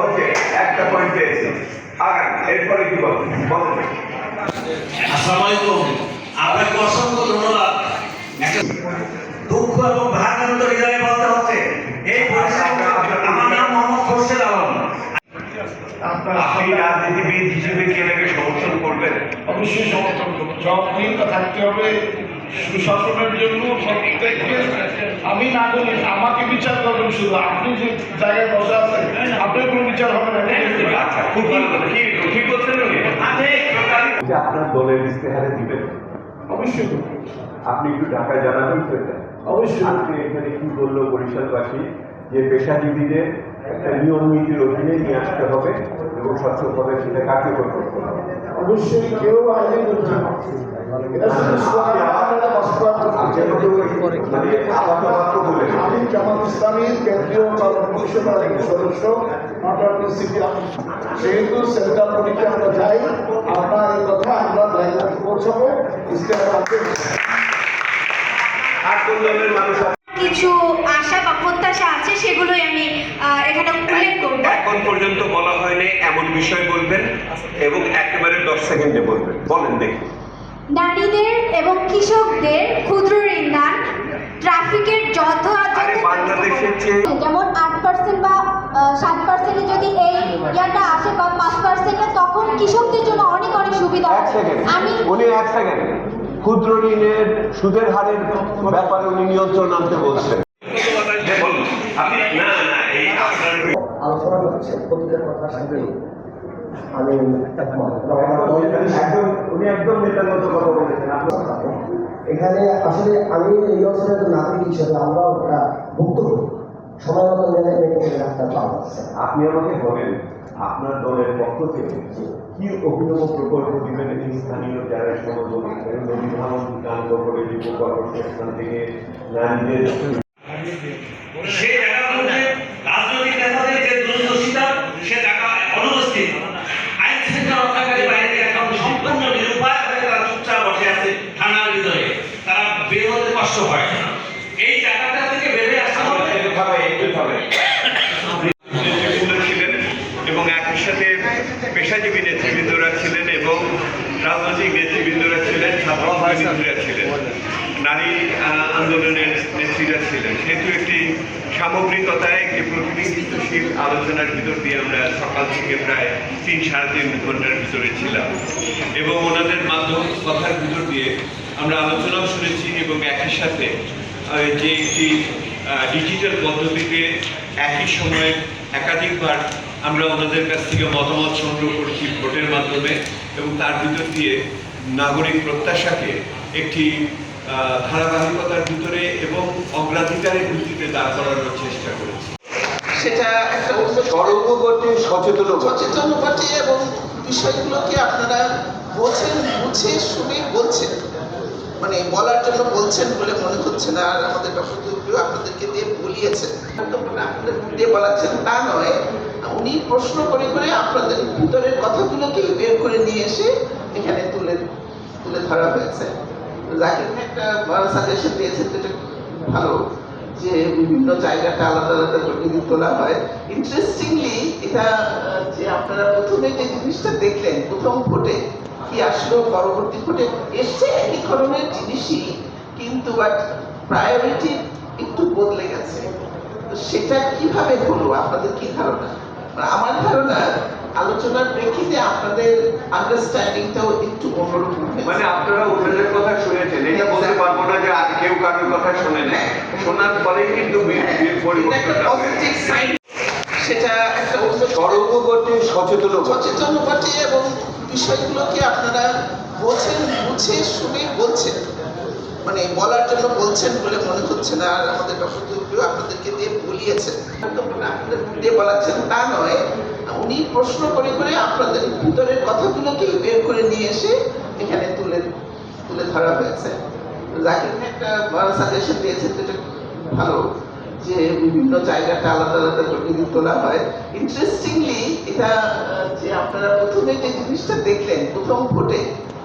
ওকে একটা পয়েন্ট পেয়েছি। আগান এরপরে কি বলবেন বলেন। আসসালামু আলাইকুম আপনাকে অসংখ্য ধন্যবাদ। দুঃখ এবং ভারাক্রান্ত হৃদয়ে বলতে হচ্ছে এই পরিস্থিতি আমার নাম মোহাম্মদ খোরশেদ আলম। আপনি রাজনীতিবিদ হিসেবে কি এটাকে সমর্থন করবেন? অবশ্যই সমর্থন করব। জবাবদিহিতা থাকতে হবে। সুশাসনের জন্য প্রত্যেককে আমি নাগরিক আমাকে বিচার করবেন শুধু। আপনি যে জায়গায় বসে আছেন আপনার কোনো বিচার হবে না। আচ্ছা খুব ভালো কথা। কি ঠিক বলছেন উনি? যে আপনার দলের ইস্তেহারে দিবেন। অবশ্যই। আপনি একটু ঢাকায় জানাবেন তো অবশ্যই। আজকে এখানে কি বলল বরিশালবাসী? যে পেশাজীবীদের একটা নিয়ম নীতির অধীনে নিয়ে আসতে হবে এবং স্বচ্ছভাবে সেটা কার্যকর করতে হবে। অবশ্যই কেউ আইনের এটা শুধু স্লোগান, আপনারা বাস্তবায়ন করতে হবে। মানে আপাতত বলে আমি জামাত ইসলামীর কেন্দ্রীয় চালক পরিষদের একজন সদস্য সিটি সেহেতু সেন্ট্রাল পরীক্ষা আমরা যাই আপনার এই কথা আমরা জায়গায় পৌঁছাবো? কিছু আশা বা প্রত্যাশা আছে সেগুলোই আমি আহ, এখানে উল্লেখ করব। এখন পর্যন্ত বলা হয়নি এমন বিষয় বলবেন এবং একেবারে দশ সেকেন্ডে বলবেন। বলেন দেখি। নারীদের এবং কৃষকদের ক্ষুদ্র ট্রাফিকের যথাযথ আরে বাংলাদেশের চেয়ে যেমন আট পার্সেন্ট বা সাত পার্সেন্টে যদি এই ইয়াটা আসে বা পাঁচ পার্সেন্টে তখন কৃষকদের জন্য অনেক অনেক সুবিধা আমি উনি এক সেকেন্ড ক্ষুদ্র ঋণের সুদের হারের ব্যাপারে উনি নিয়ন্ত্রণ আনতে বলছেন। যে বলুন আপনি না না এই আপনার আলোচনা প্রতিটা কথার সাথে আমি এখানে আসলে আমি এই অঞ্চলের নাগরিক হিসেবে আমরাও একটা ভুক্তভোগী। সময় মতো মেনে ডাক্তার পাওয়া আপনি আমাকে বলেন আপনার দলের পক্ষ থেকে কি অভিনব প্রকল্প দিবেন এই স্থানীয় যারা সমর্থন নদী ভাঙন গান করে কর্মসংস্থান থেকে নারীদের সেই জায়গাগুলোতে রাজনৈতিক নেতাদের যে দূরদর্শিতা সে জায়গা অনুপস্থিত আইন শৃঙ্খলা রক্ষাকারী বাহিনী এখন সম্পূর্ণ নিরুপায় হয়ে তারা চুপচাপ বসে আছে থানার ভিতরে তারা বের হতে কষ্ট হয় না এই জায়গাটা থেকে বেরিয়ে আসতে হবে হবে একটু হবে নেতৃবৃন্দ ছিলেন এবং একই সাথে পেশাজীবী নেতৃবৃন্দরা ছিলেন এবং রাজনৈতিক নেতৃবৃন্দরা ছিলেন ছাত্র ছিলেন, নারী আন্দোলনের নেত্রীরা ছিলেন, সেহেতু একটি সামগ্রিকতায় একটি প্রতিনিধিত্বশীল আলোচনার ভিতর দিয়ে আমরা সকাল থেকে প্রায় তিন সাড়ে তিন ঘণ্টার ভিতরে ছিলাম। এবং ওনাদের মাধ্যম কথার ভিতর দিয়ে আমরা আলোচনাও শুনেছি এবং একই সাথে যে একটি ডিজিটাল পদ্ধতিতে একই সময়ে একাধিকবার আমরা ওনাদের কাছ থেকে মতামত সংগ্রহ করছি ভোটের মাধ্যমে এবং তার ভিতর দিয়ে নাগরিক প্রত্যাশাকে একটি আহ, ধারাবাহিকতার ভিতরে এবং অগ্রাধিকারের ভিত্তিতে দাঁড় করানোর চেষ্টা করেছি। সেটা একটা সচেতন সচেতন এবং বিষয়গুলোকে আপনারা বুঝে শুনে বলছেন। মানে বলার জন্য বলছেন বলে মনে হচ্ছে না। আর আমাদের ডক্টর দুর্গিও আপনাদেরকে দিয়ে বলিয়েছেন। আপনাদের দিয়ে বলাচ্ছেন তা নয়। উনি প্রশ্ন করে করে আপনাদের ভিতরের কথাগুলোকে বের করে নিয়ে এসে এখানে তুলে ধরা হয়েছে। জাকির একটা সাজেশন দিয়েছেন, যেটা ভালো, যে বিভিন্ন জায়গাটা আলাদা আলাদা তোলা হয় ইন্টারেস্টিংলি এটা যে আপনারা প্রথমে যে জিনিসটা দেখলেন, প্রথম কি আসলো, পরবর্তী এসছে একই ধরনের জিনিসই, কিন্তু বাট প্রায়োরিটি একটু বদলে গেছে। সেটা কীভাবে হলো? আপনাদের কি ধারণা? আমার ধারণা আলোচনার প্রেক্ষিতে আপনাদের আন্ডারস্ট্যান্ডিংটাও একটু অন্যরকম মানে আপনারা ওনাদের কথা শুনেছেন এটা বলতে পারব না যে আর কেউ কারোর কথা শোনার কিন্তু বি- এটা একটা পরিবর্তনটা হয়েছে। পজিটিভ সাইন সেটা একটা সচেতন সচেতন বটে এবং বিষয়গুলোকে আপনারা বোঝেন বুঝে শুনে বলছেন। মানে বলার জন্য বলছেন বলে মনে হচ্ছে না। আর আমাদের ডক্টর আপনাদেরকে দিয়ে বলিয়েছেন। আপনাদের দিয়ে বলাচ্ছেন। তা নয় উনি প্রশ্ন করে করে আপনাদের ভিতরের কথাগুলোকে বের করে নিয়ে এসে এখানে তুলে তুলে ধরা হয়েছে। জাকির একটা সাজেশন দিয়েছেন যেটা ভালো, যে বিভিন্ন জায়গাটা আলাদা আলাদা তোলা হয়। ইন্টারেস্টিংলি এটা যে আপনারা প্রথমে যে জিনিসটা দেখলেন, প্রথম ভোটে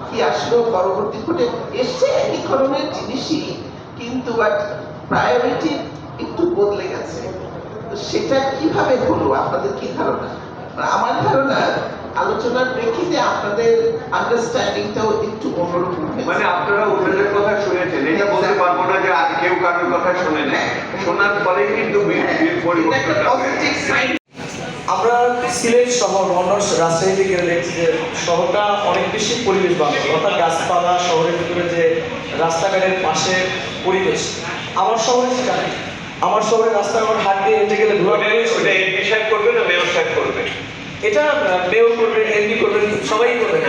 কি আসলো, পরবর্তী ভোটে এসছে একই ধরনের জিনিসই, কিন্তু বাট প্রায়োরিটি একটু বদলে গেছে। সেটা কীভাবে হলো? আপনাদের কি ধারণা? আমার ধারণা আলোচনার প্রেক্ষিতে আপনাদের আন্ডারস্ট্যান্ডিংটাও একটু অন্যরকম মানে আপনারা ওনাদের কথা শুনেছেন এটা বলতে পারব না যে আর কেউ কারোর কথা শুনে নেয় শোনার পরে কিন্তু সাইন আমরা সিলেট শহর অন্য রাজশাহী থেকে দেখছি যে শহরটা অনেক বেশি পরিবেশ বান্ধব। অর্থাৎ গাছপালা শহরের ভিতরে যে রাস্তাঘাটের পাশে পরিবেশ। আমার শহরে সেটা আমার শহরে রাস্তাঘাট হাট দিয়ে হেঁটে গেলে ওটা এটা মেয়র করবেন এমপি করবেন সবাই করবেন